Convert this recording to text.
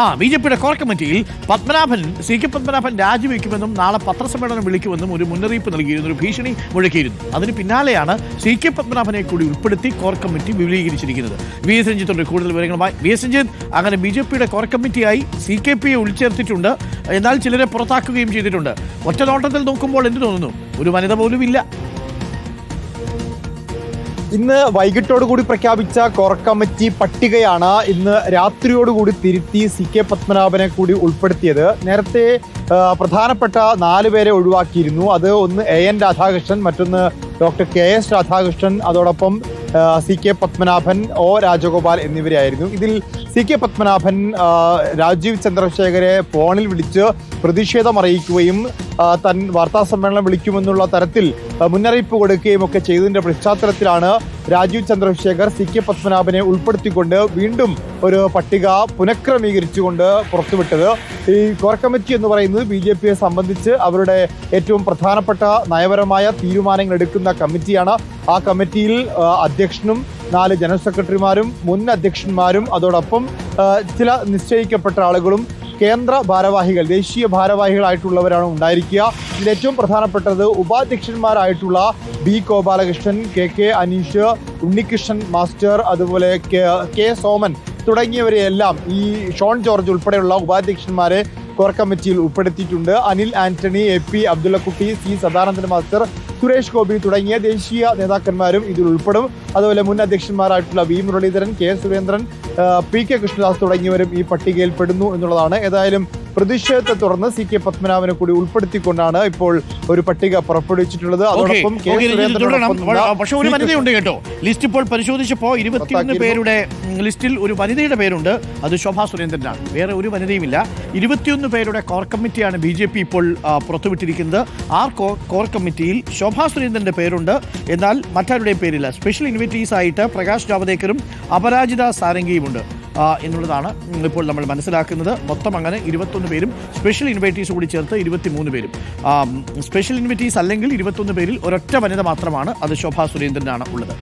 ആ B J പിയുടെ core കമ്മിറ്റിയിൽ പത്മനാഭൻ സി കെ പത്മനാഭൻ രാജിവെക്കുമെന്നും നാളെ പത്രസമ്മേളനം വിളിക്കുമെന്നും ഒരു മുന്നറിയിപ്പ് നൽകിയിരുന്നു ഒരു ഭീഷണി മുഴക്കിയിരുന്നു. അതിന് പിന്നാലെയാണ് സി കെ പത്മനാഭനെ കൂടി ഉൾപ്പെടുത്തി കോർ കമ്മിറ്റി വിപുലീകരിച്ചിരിക്കുന്നത്. വി എസ് രഞ്ജിത്തുണ്ട്. കൂടുതൽ വിവരങ്ങളുമായി വി എസ് രഞ്ജിത്ത്. അങ്ങനെ ബി ജെ പിയുടെ കോർ കമ്മിറ്റിയായി സി കെ പിയെ ഉൾച്ചേർത്തിട്ടുണ്ട്. എന്നാൽ ചിലരെ പുറത്താക്കുകയും ചെയ്തിട്ടുണ്ട്. ഒറ്റ നോട്ടത്തിൽ നോക്കുമ്പോൾ എന്ത് തോന്നുന്നു? ഒരു വനിത പോലും ഇല്ല ഇന്ന് വൈകിട്ടോട് കൂടി പ്രഖ്യാപിച്ച കോർ കമ്മിറ്റി പട്ടികയാണ് ഇന്ന് രാത്രിയോടുകൂടി തിരുത്തി സി കെ പത്മനാഭനെ കൂടി ഉൾപ്പെടുത്തിയത്. നേരത്തെ പ്രധാനപ്പെട്ട നാല് പേരെ ഒഴിവാക്കിയിരുന്നു. അത് ഒന്ന് എ എൻ രാധാകൃഷ്ണൻ മറ്റൊന്ന് ഡോക്ടർ കെ എസ് രാധാകൃഷ്ണൻ അതോടൊപ്പം C K Padmanabhan O Rajagopal എന്നിവരായിരുന്നു. ഇതിൽ സി കെ പത്മനാഭൻ രാജീവ് ചന്ദ്രശേഖരെ ഫോണിൽ വിളിച്ച് പ്രതിഷേധം അറിയിക്കുകയും തൻ വാർത്താ സമ്മേളനം വിളിക്കുമെന്നുള്ള തരത്തിൽ മുന്നറിയിപ്പ് കൊടുക്കുകയും ഒക്കെ ചെയ്തതിന്റെ പശ്ചാത്തലത്തിലാണ് രാജീവ് ചന്ദ്രശേഖർ സി കെ പത്മനാഭനെ ഉൾപ്പെടുത്തിക്കൊണ്ട് വീണ്ടും ഒരു പട്ടിക പുനഃക്രമീകരിച്ചുകൊണ്ട് പുറത്തുവിട്ടത്. ഈ കോർ കമ്മിറ്റി എന്ന് പറയുന്നത് ബി ജെ പിയെ സംബന്ധിച്ച് അവരുടെ ഏറ്റവും പ്രധാനപ്പെട്ട നയപരമായ തീരുമാനങ്ങൾ എടുക്കുന്ന കമ്മിറ്റിയാണ്. ആ കമ്മിറ്റിയിൽ അധ്യക്ഷനും നാല് ജനറൽ സെക്രട്ടറിമാരും മുൻ അധ്യക്ഷന്മാരും അതോടൊപ്പം ചില നിശ്ചയിക്കപ്പെട്ട ആളുകളും കേന്ദ്ര ഭാരവാഹികൾ ദേശീയ ഭാരവാഹികളായിട്ടുള്ളവരാണ് ഉണ്ടായിരിക്കുക. ഇതിൽ ഏറ്റവും പ്രധാനപ്പെട്ടത് ഉപാധ്യക്ഷന്മാരായിട്ടുള്ള B Gopalakrishnan K K Aneesh Unnikrishnan master അതുപോലെ കെ സോമൻ തുടങ്ങിയവരെയെല്ലാം ഈ ഷോൺ ജോർജ് ഉൾപ്പെടെയുള്ള ഉപാധ്യക്ഷന്മാരെ കോർ കമ്മിറ്റിയിൽ ഉൾപ്പെടുത്തിയിട്ടുണ്ട്. Anil Antony A P Abdullakutty C Sadanandan master Suresh Gopi തുടങ്ങിയ ദേശീയ നേതാക്കന്മാരും ഇതിൽ ഉൾപ്പെടും. അതുപോലെ മുൻ അധ്യക്ഷന്മാരായിട്ടുള്ള V Muraleedharan K Surendran P K Krishnadas തുടങ്ങിയവരും ഈ പട്ടികയിൽ പെടുന്നു എന്നുള്ളതാണ്. ഏതായാലും പ്രതിഷേധത്തെ തുടർന്ന് സി കെ പത്മനാഭനെ കൂടി ഉൾപ്പെടുത്തിക്കൊണ്ടാണ് ഇപ്പോൾ ഒരു പട്ടിക പുറപ്പെടുവിച്ചിട്ടുള്ളത്. അതോടൊപ്പം കെ പക്ഷെ ഒരു. വനിതയുണ്ട് കേട്ടോ. ലിസ്റ്റ് ഇപ്പോൾ പരിശോധിച്ചപ്പോൾ ഇരുപത്തിയൊന്ന് പേരുടെ ലിസ്റ്റിൽ ഒരു വനിതയുടെ പേരുണ്ട്. അത് ശോഭാ സുരേന്ദ്രനാണ്. വേറെ ഒരു വനിതയുമില്ല. ഇരുപത്തിയൊന്ന് പേരുടെ കോർ കമ്മിറ്റിയാണ് ബി ജെ പി ഇപ്പോൾ പുറത്തുവിട്ടിരിക്കുന്നത്. ആ കോ- കോർ കമ്മിറ്റിയിൽ ശോഭാ സുരേന്ദ്രന്റെ പേരുണ്ട്. എന്നാൽ മറ്റാരുടെയും പേരില്ല. സ്പെഷ്യൽ ഇൻവിറ്റീസ് ആയിട്ട് പ്രകാശ് ജാവദേക്കറും അപരാജിത സാരംഗിയുമുണ്ട്. എന്നുള്ളതാണ് ഇപ്പോൾ നമ്മൾ മനസ്സിലാക്കുന്നത്. മൊത്തം അങ്ങനെ ഇരുപത്തൊന്ന് പേരും സ്പെഷ്യൽ ഇൻവൈറ്റീസ് കൂടി ചേർത്ത് ഇരുപത്തിമൂന്ന് പേരും. സ്പെഷ്യൽ ഇൻവൈറ്റീസ് അല്ലെങ്കിൽ ഇരുപത്തൊന്ന് പേരിൽ ഒരൊറ്റ വനിത മാത്രമാണ് അത് ശോഭാ സുരേന്ദ്രനാണ് ഉള്ളത്.